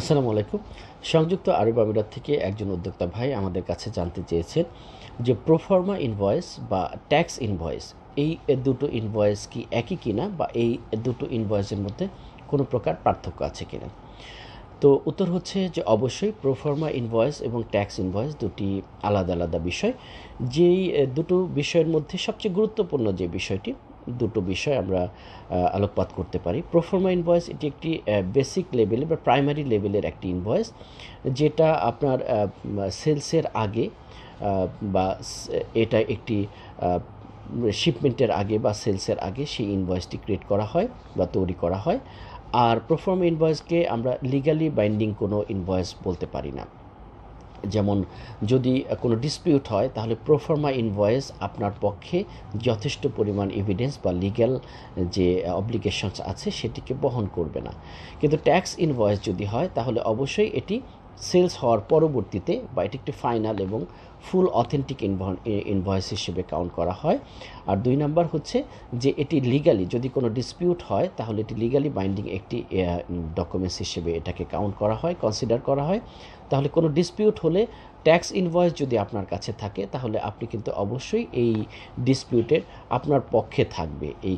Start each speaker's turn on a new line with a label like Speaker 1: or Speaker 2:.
Speaker 1: আসসালামু আলাইকুম। সংযুক্ত আরব আমিরাত থেকে একজন উদ্যোক্তা ভাই আমাদের কাছে জানতে চেয়েছেন যে প্রোফর্মা ইনভয়েস বা ট্যাক্স ইনভয়েস এই দুটো ইনভয়েস কি একই কিনা বা এই দুটো ইনভয়েসের মধ্যে কোনো প্রকার পার্থক্য আছে কিনা? তো উত্তর হচ্ছে যে অবশ্যই প্রোফর্মা ইনভয়েস এবং ট্যাক্স ইনভয়েস দুটি আলাদা আলাদা বিষয়। যেই দুটো বিষয়ের মধ্যে সবচেয়ে গুরুত্বপূর্ণ যে বিষয়টি দুটো বিষয় আমরা আলোকপাত করতে পারি। প্রোফর্মা ইনভয়েস এটি একটি বেসিক লেভেলের বা প্রাইমারি লেভেলের একটি ইনভয়েস যেটা আপনার সেলসের আগে বা এটা একটি শিপমেন্টের আগে বা সেলসের আগে সেই ইনভয়েসটি ক্রিয়েট করা হয় বা তৈরি করা হয়। আর প্রোফর্ম ইনভয়েসকে আমরা লিগালি বাইন্ডিং কোনো ইনভয়েস বলতে পারি না। যেমন যদি কোনো ডিসপিউট হয়, তাহলে প্রোফার্মা ইনভয়েস আপনার পক্ষে যথেষ্ট পরিমাণ এভিডেন্স বা লিগ্যাল যে অব্লিগেশনস আছে, সেটিকে বহন করবে না। কিন্তু ট্যাক্স ইনভয়েস যদি হয়, তাহলে অবশ্যই এটি সেলস হওয়ার পরবর্তীতে বা এটি একটি ফাইনাল এবং ফুল অথেন্টিক ইনভয়েস হিসেবে কাউন্ট করা হয়। আর দুই নাম্বার হচ্ছে যে এটি লিগালি যদি কোনো ডিসপিউট হয়, তাহলে এটি লিগালি বাইন্ডিং একটি ডকুমেন্টস হিসেবে এটাকে কাউন্ট করা হয় কনসিডার করা হয়। তাহলে কোনো ডিসপিউট হলে ট্যাক্স ইনভয়েস যদি আপনার কাছে থাকে, তাহলে আপনি কিন্তু অবশ্যই এই ডিসপিউটের আপনার পক্ষে থাকবে, এই